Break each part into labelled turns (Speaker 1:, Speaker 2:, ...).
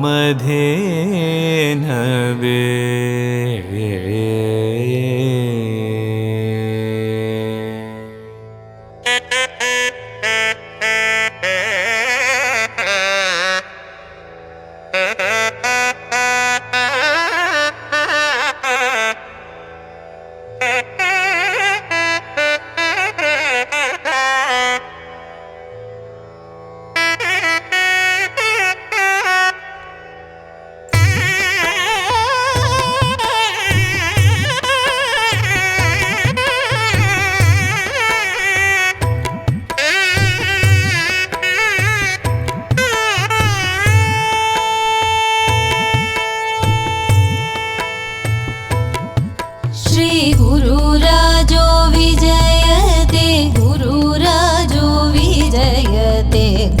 Speaker 1: श्रीगुरुराजो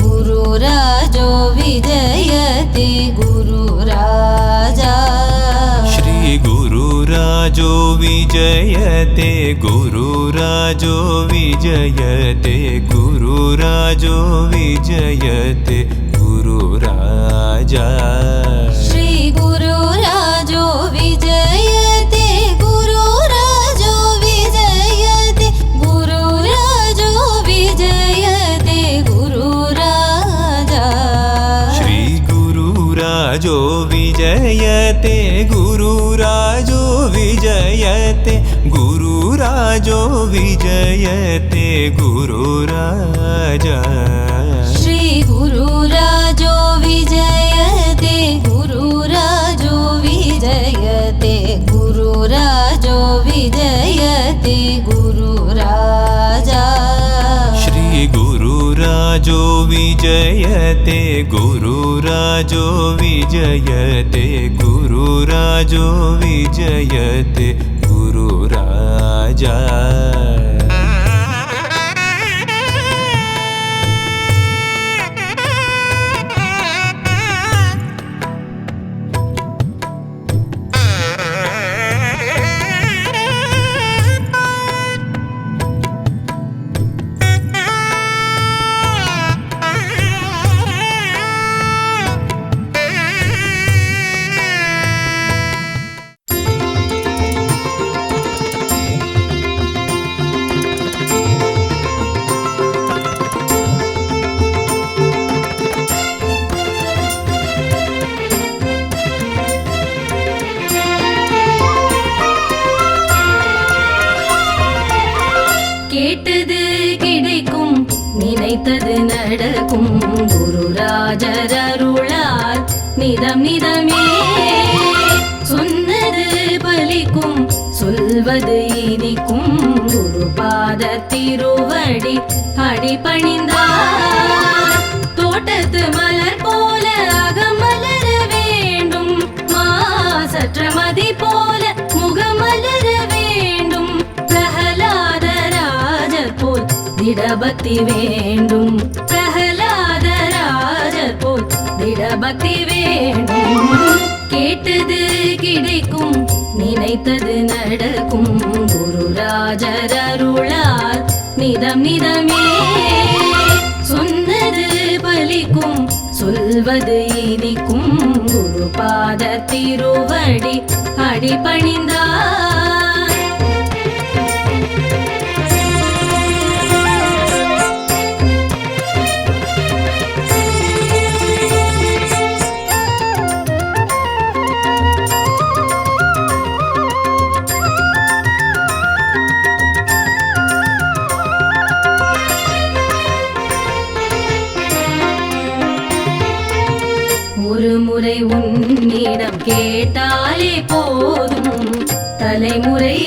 Speaker 1: गुरुराजो विजयते गुरुराजा।
Speaker 2: श्रीगुरुराजो विजयते गुरुराजो विजयते गुरुराजो विजयते गुरुराजा
Speaker 1: श्रीगुरुराजो विजयते गुरुराजो विजयते गुरुराजो विजयते गुरुराजा
Speaker 2: श्रीगुरुराजो विजयते गुरुराजो विजयते गुरुराजो विजयते
Speaker 1: श्रीगुरुराजो विजयते गुरुराजो विजयते गुरुराजो विजयते गुरुराजा பலிக்கும் சொல்வது இனிக்கும். குரு பாத திருவடி அடிபணிந்தார் தோட்டத்து மலர் போல அகமலர வேண்டும். மாசற்ற மதி போல முகமலர வேண்டும். பிரகலாத ராஜர் போல் திடபக்தி வேண்டும். பிரகலாத ராஜர் போல் திடபக்தி வேண்டும். கேட்டது கிடைக்கும் நினைத்தது நடக்கும். குருராஜர் அருளால் நிதம் நிதமே. சொன்னது பலிக்கும் சொல்வது இனிக்கும். குரு பாத திருவடி அடிபணிந்தார். உன்னிடம் கேட்டாலே போதும் தலைமுறை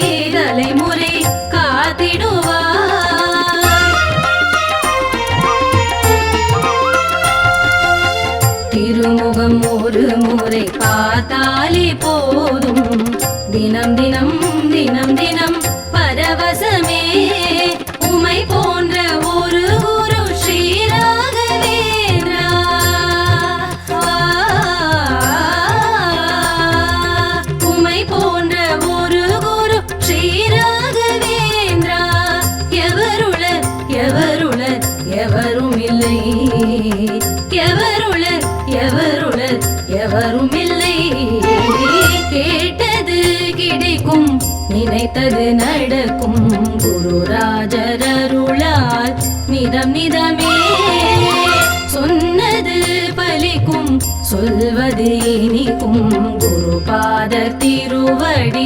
Speaker 1: சொல்வது இனிக்கும் குரு பாத திருவடி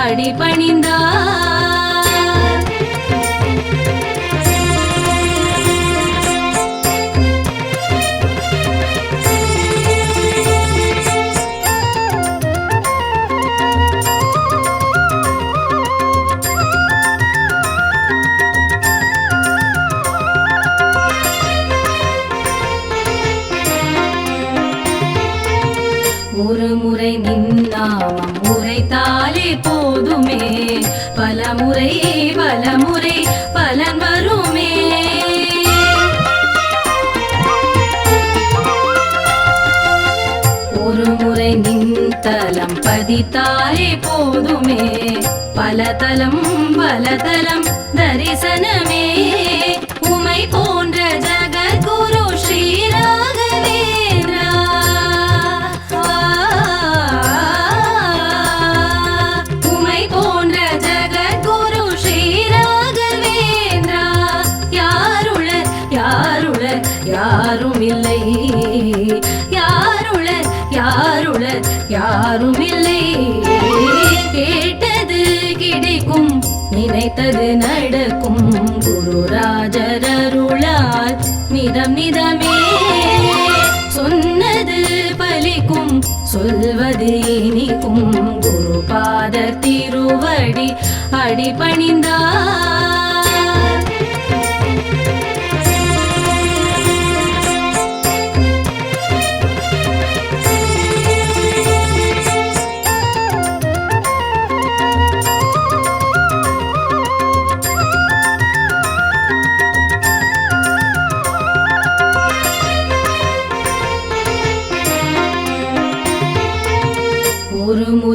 Speaker 1: அடிபணிந்தார் ஒரு முறை நின்னாமம் உரைத்தாலே போதுமே. பல முறை பல முறை பலன் வருமே. ஒரு முறை நின்தலம் பதித்தாலே போதுமே. பல தலம் பல தலம் தரிசனமே. யாருமில்லை கேட்டது கிடைக்கும்? நினைத்தது நடக்கும். குருராஜர் அருளால் நிதம் நிதமே. சொன்னது பலிக்கும். சொல்வது இனிக்கும். குரு பாத திருவடி அடிபணிந்தார்.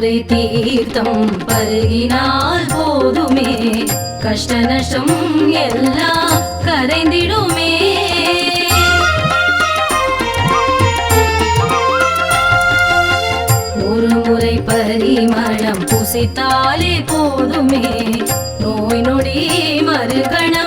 Speaker 1: முறை தீர்த்தம் பருகினால் போதுமே. கஷ்ட நஷ்டம் எல்லாம் கரைந்திடுமே. ஒரு முறை பரிமளம் புசித்தாலே போதுமே. நோய் நொடி மறுகணம்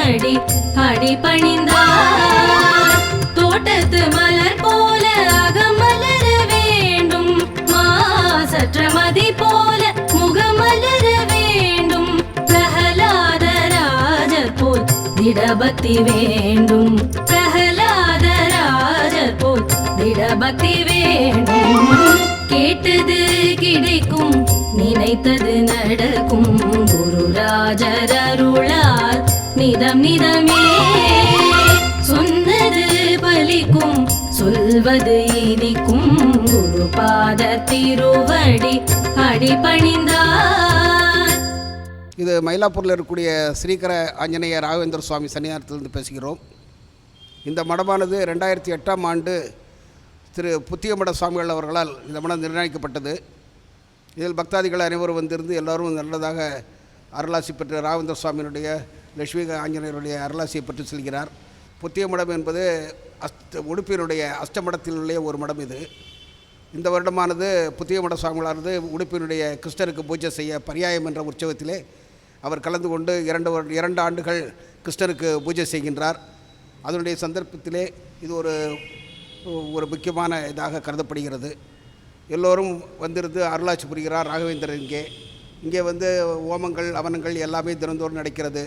Speaker 1: படி திருவடி அடிபணிந்தார் தோட்டத்து மலர் போல அகமலர வேண்டும். மாசற்ற மதி போல முகமலர வேண்டும். பிரகலாத ராஜர் போல் திடபக்தி வேண்டும். பிரகலாத ராஜர் போல் திடபக்தி வேண்டும். கேட்டது கிடைக்கும் நினைத்தது நடக்கும். குருராஜர் அருளால் நிதம் நிதமே. சொன்னது பலிக்கும் சொல்வது இனிக்கும். குரு பாத திருவடி அடிபணிந்தார்
Speaker 3: இது மயிலாப்பூரில் இருக்கக்கூடிய ஸ்ரீகர ஆஞ்சநேய ராகவேந்திர சுவாமி சன்னிதானத்திலிருந்து பேசுகிறோம். இந்த மடமானது ரெண்டாயிரத்தி எட்டாம் ஆண்டு திரு புத்தியமட சுவாமிகள் அவர்களால் இந்த மடம் நிர்ணயிக்கப்பட்டது. இதில் பக்தாதிகள் அனைவரும் வந்திருந்து எல்லோரும் நல்லதாக அருளாசி பெற்ற ராகவேந்திர சுவாமியினுடைய லட்சுமி ஆஞ்சநேயருடைய அருளாசியை பற்றி செல்கிறார். புத்திய மடம் என்பது அஸ்த உடுப்பினுடைய அஷ்டமடத்தில் உள்ள ஒரு மடம் இது. இந்த வருடமானது புத்திய மட சுவாமிகளானது உடுப்பினுடைய கிருஷ்ணருக்கு பூஜை செய்ய பரியாயம் என்ற உற்சவத்திலே அவர் கலந்து கொண்டு இரண்டு இரண்டு ஆண்டுகள் கிருஷ்ணருக்கு பூஜை செய்கின்றார். அதனுடைய சந்தர்ப்பத்திலே இது ஒரு ஒரு முக்கியமான இதாக கருதப்படுகிறது. எல்லோரும் வந்திருந்து அருளாட்சி புரிகிறார் ராகவேந்தர் இங்கே. இங்கே வந்து ஓமங்கள் அவனங்கள் எல்லாமே தினந்தோறும் நடக்கிறது.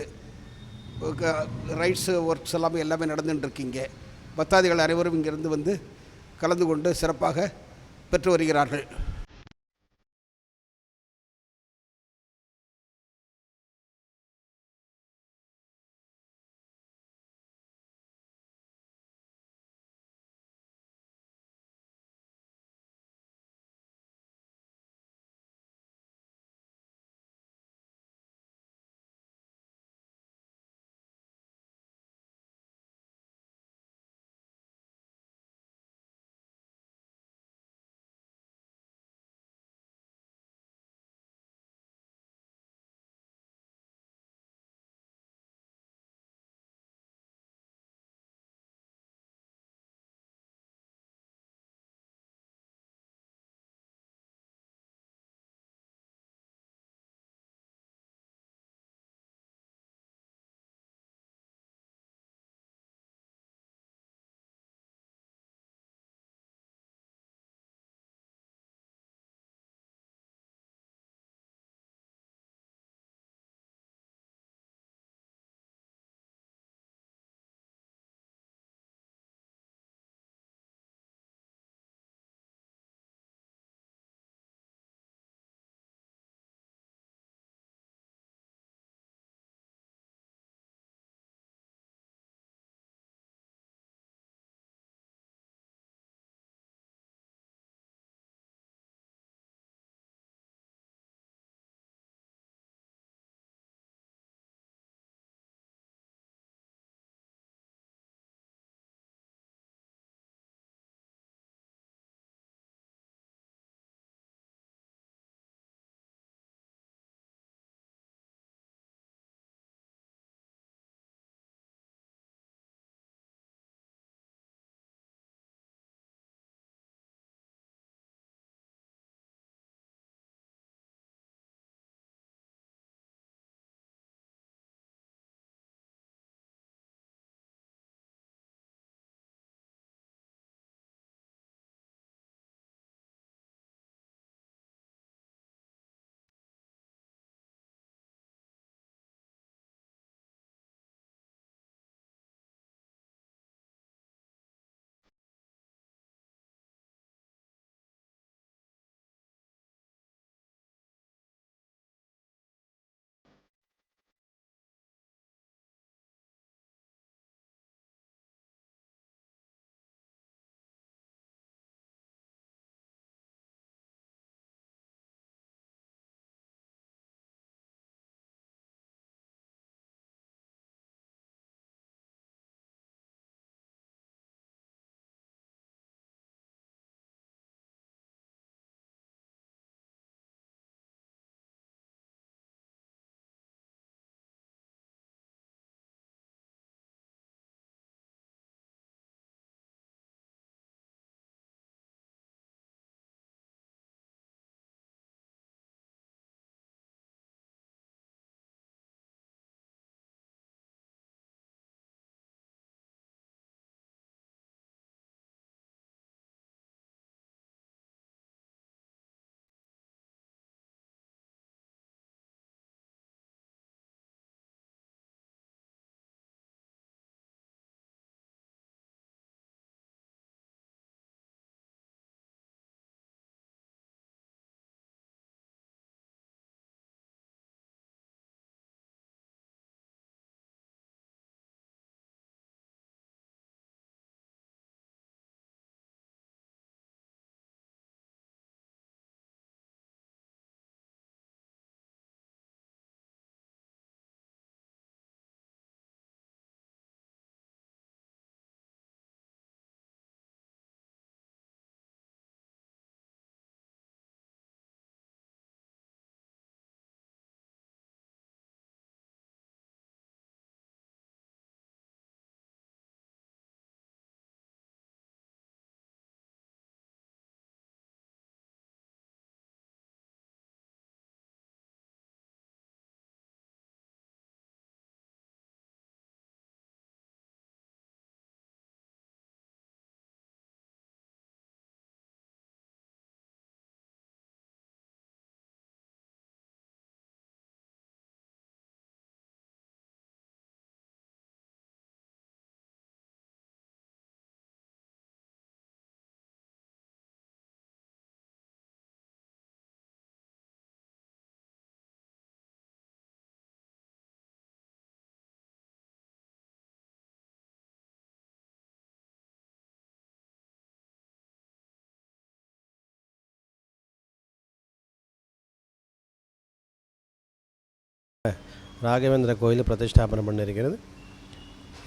Speaker 3: ரைட்ஸு ஒர்க்ஸ் எல்லாமே எல்லாமே நடந்துட்டு இருக்கு இங்கே பக்தாதிகள் அனைவரும் இங்கேருந்து வந்து கலந்து கொண்டு சிறப்பாக பெற்று வருகிறார்கள்.
Speaker 4: ராகவேந்திர கோயில் பிரதிஷ்டாபனை பண்ணியிருக்கிறது.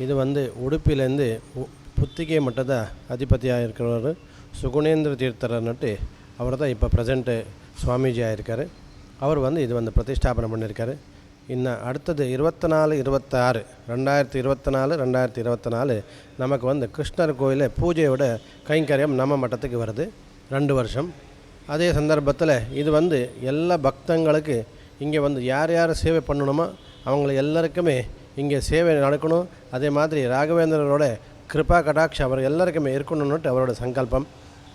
Speaker 4: இது வந்து உடுப்பிலேருந்து புத்திகை மட்டದ அதிபதியாக இருக்கிறவர் சுகுணேந்திர தீர்த்தரன்னுட்டு அவர் தான் இப்போ ப்ரெசண்ட்டு சுவாமிஜியாக இருக்கார் அவர் வந்து இது வந்து பிரதிஷ்டாபனை பண்ணியிருக்காரு. இன்னும் அடுத்தது இருபத்தி நாலு இருபத்தாறு ரெண்டாயிரத்தி இருபத்தி நாலு ரெண்டாயிரத்தி இருபத்தி நாலு நமக்கு வந்து கிருஷ்ணர் கோயிலில் பூஜையோட கைங்கரியம் நம்ம மட்டத்துக்கு வருது ரெண்டு வருஷம். அதே சந்தர்ப்பத்தில் இது வந்து எல்லா பக்தங்களுக்கு இங்கே வந்து யார் யார் சேவை பண்ணணுமோ அவங்கள எல்லாருக்குமே இங்கே சேவை நடக்கணும். அதே மாதிரி ராகவேந்திரரோட கிருபா கடாட்சம் அவர் எல்லாருக்குமே இருக்கணும்னுட்டு அவரோட சங்கல்பம்.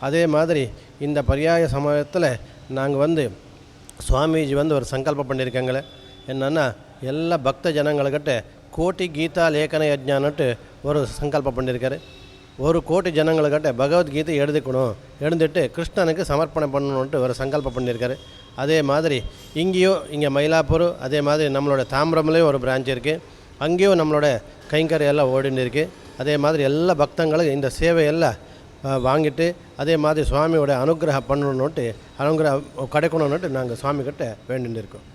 Speaker 4: அதே மாதிரி இந்த பரியாய சமயத்தில் நாங்கள் வந்து சுவாமிஜி வந்து ஒரு சங்கல்பம் பண்ணியிருக்காங்களே என்னென்னா எல்லா பக்த ஜனங்கள்கிட்ட கோட்டி கீதா லேக்கன யஜ்ஞான்ட்டு ஒரு சங்கல்பம் பண்ணியிருக்காரு ஒரு கோடி ஜனங்களுக்கிட்ட பகவத்கீதை எழுதிக்கணும். எழுந்துட்டு கிருஷ்ணனுக்கு சமர்ப்பணம் பண்ணணுன்ட்டு ஒரு சங்கல்பம் பண்ணியிருக்காரு. அதே மாதிரி இங்கேயும் இங்கே மயிலாப்பூர் அதே மாதிரி நம்மளோட தாம்பரம்லேயும் ஒரு பிரான்ச் இருக்குது அங்கேயும் நம்மளோட கைங்கரை எல்லாம் ஓடின்னு இருக்குது அதே மாதிரி எல்லா பக்தங்களும் இந்த சேவையெல்லாம் வாங்கிட்டு அதே மாதிரி சுவாமியோட அனுகிரகம் பண்ணணுன்ட்டு அனுகிரகம் கிடைக்கணுன்னுட்டு நாங்கள் சுவாமிக்கிட்ட வேண்டின்னு இருக்கோம்.